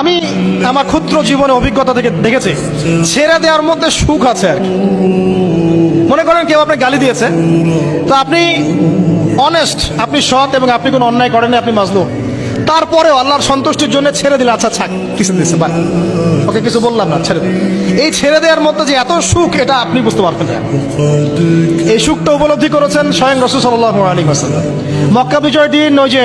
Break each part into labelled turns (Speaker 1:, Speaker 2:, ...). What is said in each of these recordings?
Speaker 1: আমি আমার ক্ষুদ্র জীবনে অভিজ্ঞতা থেকে দেখেছি, ছেড়ে দেওয়ার মধ্যে সুখ আছে আর মনে করেন কেউ আপনি গালি দিয়েছে, তো আপনি অনেস্ট আপনি সৎ এবং আপনি কোনো অন্যায় করেননি, আপনি মাজলুম। তারপরেও আল্লাহর সন্তুষ্টির জন্য ছেড়ে দিলে আচ্ছা ছাক কিছু দিচ্ছে বাই ওকে, কিছু বললাম না, ছেড়ে এই ছেড়ে দেওয়ার মধ্যে যে এত সুখ, এটা আপনি বুঝতে পারবেন না। এই সুখটা উপলব্ধি করেছেন স্বয়ং রসুল সাল্লাহ আলী হাসাল্লাম মক্কা বিজয় দিন ওই যে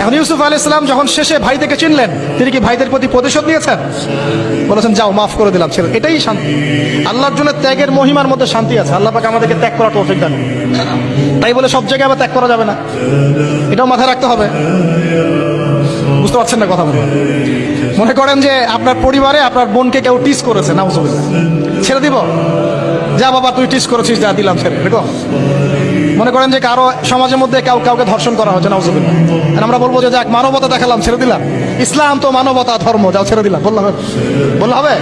Speaker 1: এখন ইউসুফ আলী ইসলাম যখন শেষে ভাই থেকে চিনলেন, তিনি কি ভাইদের প্রতি প্রতিশোধ নিয়েছেন? বলেছেন, যাও, মাফ করে দিলাম, ছেড়ে এটাই শান্তি। আল্লাহর জন্য ত্যাগের মহিমার মধ্যে শান্তি আছে। আল্লাহ পাকে আমাদেরকে ত্যাগ করার তৌফিক দান তাই বলে সব জায়গায় আবার ত্যাগ করা যাবে না। এটাও মাথায় রাখতে হবে। বুঝতে পারছেন না কথা বলে মনে করেন যে আপনার পরিবারে আপনার বোনকে কেউ টিস করেছে না ছেড়ে দিব। যা বাবা, তুই টিস করেছিস, যা দিলাম, ছেড়ে দেখো মনে করেন যে কারও সমাজের মধ্যে কাউ কাউকে ধর্ষণ করা হচ্ছে, নাউজুবিল্লাহ। আমরা বলব যে, যাক, মানবতা দেখালাম, ছেড়ে দিলাম। ইসলাম তো মানবতা, ধর্ম, যাও ছেড়ে দিলাম। বললাম বললে হবে?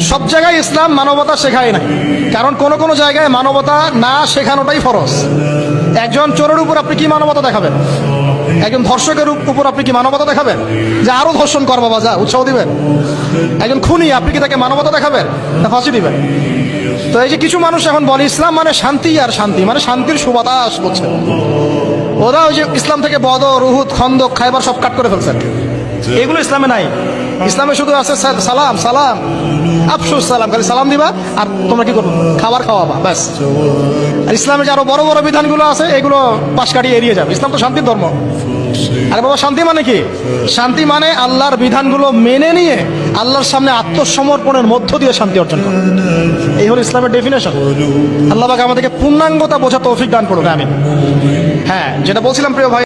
Speaker 1: সব জায়গায় ইসলাম মানবতা শেখায় নাই। কারণ কোন কোন জায়গায় মানবতা না শেখানোটাই ফরজ। একজন চোরের উপর আপনি কি মানবতা দেখাবেন? একজন ধর্ষকের উপ- উপর আপনি কি মানবতা দেখাবেন? যে আরও ধর্ষণ কর বাবা যা, উৎসাহ দিবেন? একজন খুনি, আপনি কি তাকে মানবতা দেখাবেন? না, ফাঁসি দিবেন? তো এই যে কিছু মানুষ এখন বলে, ইসলাম মানে শান্তি আর শান্তি মানে শান্তির সুবাতাস বলছে। ওরা ওই যে ইসলাম থেকে বদর, উহুদ, খন্দক, খাইবার সব কাট করে ফেলছেন এগুলো ইসলামে নাই। ইসলামে শুধু আছে সালাম সালাম। আফসুস সালাম, খালি সালাম দিবা আর তোমরা কি করব? খাবার খাওয়াবা, ব্যাস। আর ইসলামে যে আরও বড় বড় বিধানগুলো আছে, এগুলো পাশ কাটিয়ে এড়িয়ে যাবে। ইসলাম তো শান্তির ধর্ম। আরে বাবা, শান্তি মানে কি? শান্তি মানে আল্লাহর বিধানগুলো মেনে নিয়ে আল্লাহর সামনে আত্মসমর্পণের মধ্য দিয়ে শান্তি অর্জন করা। এই হলো ইসলামের ডেফিনেশন আল্লাহ আমাদেরকে পূর্ণাঙ্গতা বোঝা তৌফিক দান করুন আমি হ্যাঁ যেটা বলছিলাম প্রিয় ভাই